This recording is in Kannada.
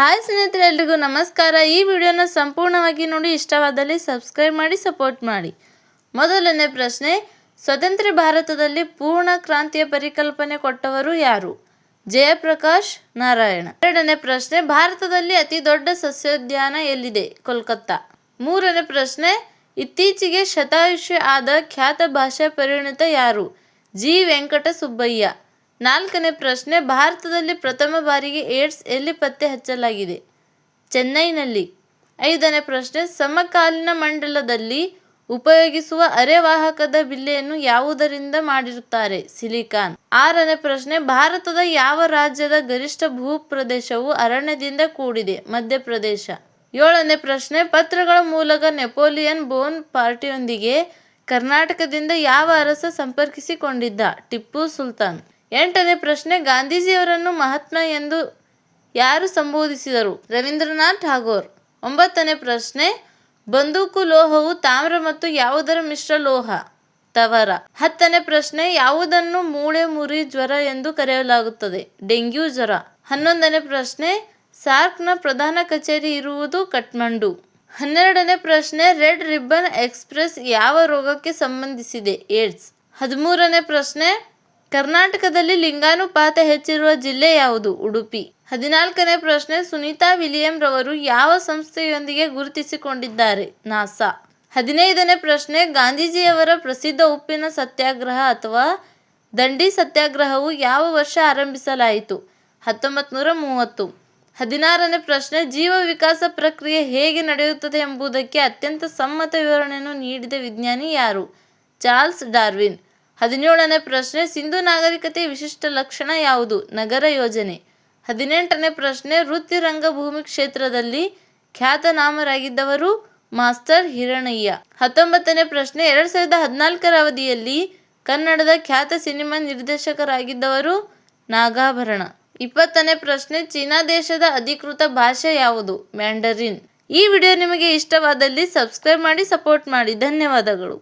ಹಾಯ್ ಸ್ನೇಹಿತರೆ ಎಲ್ರಿಗೂ ನಮಸ್ಕಾರ. ಈ ವಿಡಿಯೋನ ಸಂಪೂರ್ಣವಾಗಿ ನೋಡಿ, ಇಷ್ಟವಾದಲ್ಲಿ ಸಬ್ಸ್ಕ್ರೈಬ್ ಮಾಡಿ, ಸಪೋರ್ಟ್ ಮಾಡಿ. ಮೊದಲನೇ ಪ್ರಶ್ನೆ, ಸ್ವತಂತ್ರ ಭಾರತದಲ್ಲಿ ಪೂರ್ಣ ಕ್ರಾಂತಿಯ ಪರಿಕಲ್ಪನೆ ಕೊಟ್ಟವರು ಯಾರು? ಜಯಪ್ರಕಾಶ್ ನಾರಾಯಣ. ಎರಡನೇ ಪ್ರಶ್ನೆ, ಭಾರತದಲ್ಲಿ ಅತಿ ದೊಡ್ಡ ಸಸ್ಯೋದ್ಯಾನ ಎಲ್ಲಿದೆ? ಕೋಲ್ಕತ್ತಾ. ಮೂರನೇ ಪ್ರಶ್ನೆ, ಇತ್ತೀಚೆಗೆ ಶತಾಯುಷಿ ಆದ ಖ್ಯಾತ ಭಾಷಾ ಪರಿಣಿತ ಯಾರು? ಜಿ. ವೆಂಕಟ ಸುಬ್ಬಯ್ಯ ನಾಲ್ಕನೇ ಪ್ರಶ್ನೆ, ಭಾರತದಲ್ಲಿ ಪ್ರಥಮ ಬಾರಿಗೆ ಏಡ್ಸ್ ಎಲ್ಲಿ ಪತ್ತೆ ಹಚ್ಚಲಾಗಿದೆ? ಚೆನ್ನೈನಲ್ಲಿ. ಐದನೇ ಪ್ರಶ್ನೆ, ಸಮಕಾಲೀನ ಮಂಡಲದಲ್ಲಿ ಉಪಯೋಗಿಸುವ ಅರೆವಾಹಕದ ಬಿಲ್ಲೆಯನ್ನು ಯಾವುದರಿಂದ ಮಾಡಿರುತ್ತಾರೆ? ಸಿಲಿಕಾನ್. ಆರನೇ ಪ್ರಶ್ನೆ, ಭಾರತದ ಯಾವ ರಾಜ್ಯದ ಗರಿಷ್ಠ ಭೂಪ್ರದೇಶವು ಅರಣ್ಯದಿಂದ ಕೂಡಿದೆ? ಮಧ್ಯಪ್ರದೇಶ. ಏಳನೇ ಪ್ರಶ್ನೆ, ಪತ್ರಗಳ ಮೂಲಕ ನೆಪೋಲಿಯನ್ ಬೋನ್ ಪಾರ್ಟಿಯೊಂದಿಗೆ ಕರ್ನಾಟಕದಿಂದ ಯಾವ ಅರಸ ಸಂಪರ್ಕಿಸಿಕೊಂಡಿದ್ದ? ಟಿಪ್ಪು ಸುಲ್ತಾನ್. ಎಂಟನೇ ಪ್ರಶ್ನೆ, ಗಾಂಧೀಜಿಯವರನ್ನು ಮಹಾತ್ಮ ಎಂದು ಯಾರು ಸಂಬೋಧಿಸಿದರು? ರವೀಂದ್ರನಾಥ್ ಠಾಗೋರ್. ಒಂಬತ್ತನೇ ಪ್ರಶ್ನೆ, ಬಂದೂಕು ಲೋಹವು ತಾಮ್ರ ಮತ್ತು ಯಾವುದರ ಮಿಶ್ರ ಲೋಹ? ತವರ. ಹತ್ತನೇ ಪ್ರಶ್ನೆ, ಯಾವುದನ್ನು ಮೂಳೆ, ಮುರಿ, ಜ್ವರ ಎಂದು ಕರೆಯಲಾಗುತ್ತದೆ? ಡೆಂಗ್ಯೂ ಜ್ವರ. ಹನ್ನೊಂದನೇ ಪ್ರಶ್ನೆ, ಸಾರ್ಕ್ನ ಪ್ರಧಾನ ಕಚೇರಿ ಇರುವುದು ಕಠ್ಮಂಡು. ಹನ್ನೆರಡನೇ ಪ್ರಶ್ನೆ, ರೆಡ್ ರಿಬ್ಬನ್ ಎಕ್ಸ್ಪ್ರೆಸ್ ಯಾವ ರೋಗಕ್ಕೆ ಸಂಬಂಧಿಸಿದೆ? ಏಡ್ಸ್. ಹದಿಮೂರನೇ ಪ್ರಶ್ನೆ ಕರ್ನಾಟಕದಲ್ಲಿ ಲಿಂಗಾನುಪಾತ ಹೆಚ್ಚಿರುವ ಜಿಲ್ಲೆ ಯಾವುದು? ಉಡುಪಿ. ಹದಿನಾಲ್ಕನೇ ಪ್ರಶ್ನೆ ಸುನೀತಾ ವಿಲಿಯಂ ರವರು ಯಾವ ಸಂಸ್ಥೆಯೊಂದಿಗೆ ಗುರುತಿಸಿಕೊಂಡಿದ್ದಾರೆ? ನಾಸಾ. ಹದಿನೈದನೇ ಪ್ರಶ್ನೆ, ಗಾಂಧೀಜಿಯವರ ಪ್ರಸಿದ್ಧ ಉಪ್ಪಿನ ಸತ್ಯಾಗ್ರಹ ಅಥವಾ ದಂಡಿ ಸತ್ಯಾಗ್ರಹವು ಯಾವ ವರ್ಷ ಆರಂಭಿಸಲಾಯಿತು? ಹತ್ತೊಂಬತ್ತು ನೂರ ಮೂವತ್ತು. ಹದಿನಾರನೇ ಪ್ರಶ್ನೆ, ಜೀವ ವಿಕಾಸ ಪ್ರಕ್ರಿಯೆ ಹೇಗೆ ನಡೆಯುತ್ತದೆ ಎಂಬುದಕ್ಕೆ ಅತ್ಯಂತ ಸಮ್ಮತ ವಿವರಣೆಯನ್ನು ನೀಡಿದ ವಿಜ್ಞಾನಿ ಯಾರು? Charles Darwin. ಹದಿನೇಳನೇ ಪ್ರಶ್ನೆ, ಸಿಂಧು ನಾಗರಿಕತೆ ವಿಶಿಷ್ಟ ಲಕ್ಷಣ ಯಾವುದು? ನಗರ ಯೋಜನೆ. ಹದಿನೆಂಟನೇ ಪ್ರಶ್ನೆ, ವೃತ್ತಿ ರಂಗಭೂಮಿ ಕ್ಷೇತ್ರದಲ್ಲಿ ಖ್ಯಾತನಾಮರಾಗಿದ್ದವರು ಮಾಸ್ಟರ್ ಹಿರಣಯ್ಯ ಹತ್ತೊಂಬತ್ತನೇ ಪ್ರಶ್ನೆ, ಎರಡ್ ಸಾವಿರದ ಹದಿನಾಲ್ಕರ ಅವಧಿಯಲ್ಲಿ ಕನ್ನಡದ ಖ್ಯಾತ ಸಿನಿಮಾ ನಿರ್ದೇಶಕರಾಗಿದ್ದವರು ನಾಗಾಭರಣ. ಇಪ್ಪತ್ತನೇ ಪ್ರಶ್ನೆ, ಚೀನಾ ದೇಶದ ಅಧಿಕೃತ ಭಾಷೆ ಯಾವುದು? ಮ್ಯಾಂಡರಿನ್. ಈ ವಿಡಿಯೋ ನಿಮಗೆ ಇಷ್ಟವಾದಲ್ಲಿ ಸಬ್ಸ್ಕ್ರೈಬ್ ಮಾಡಿ, ಸಪೋರ್ಟ್ ಮಾಡಿ. ಧನ್ಯವಾದಗಳು.